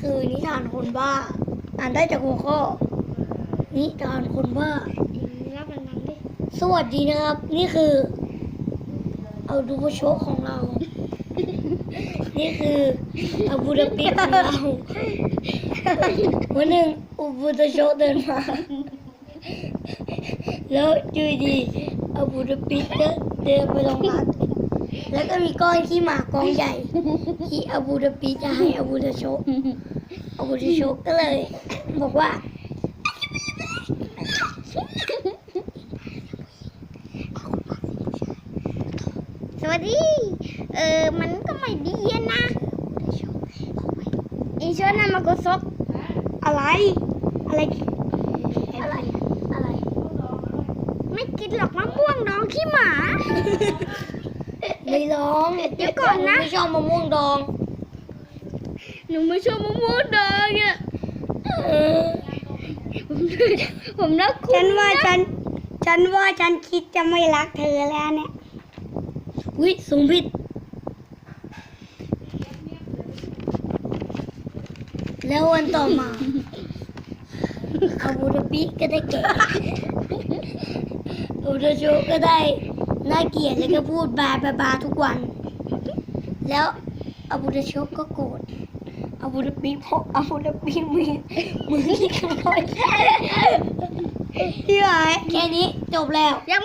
ทานคนบ้า อ่านได้จากหัวข้อ นิทานคนบ้า รับมันนังดิสวัสดีนะครับ นี่คือ เอาดูโชคของเรา นี่คืออาบูดาปิของเราวันหนึ่งอุบูดาโชคเดินมา แล้วอยู่ดีอาบูดาปิก็เดินไปลงพัก แล้วก็มีก้อนขี้หมากกองใหญ่ที่อาบูดาปิจะให้อาบูดาโชคอาบูดาโชคก็เลย บอกว่า สวัสดี เออมันก็ไม่ดีอะนะอีชวนนั่นมากซกอะไร อะไร อะไร อะไร ไม่กินหรอกมะม่วงดองขี้หมา ไม่ร้องเดี๋ยวก่อนนะไม่ชอบมะม่วงดอง หนูไม่ชอบมะม่วงดองอะเออผมรักคุณฉันว่าฉัน ฉันว่าฉันคิดจะไม่รักเธอแล้วเนี่ยวิสูงผิด แล้ววันต่อมาอาบูดาบิก็ได้แก่อาบูดาโชก็ได้ น่าเกลียดแล้วก็พูดบาบาบาทุกวัน แล้วอาบูดาโชก็โกรธอาบูดาบิเพราะอาบูดาบิมือมือที่ขโมยที่ไหนแค่นี้จบแล้วยัง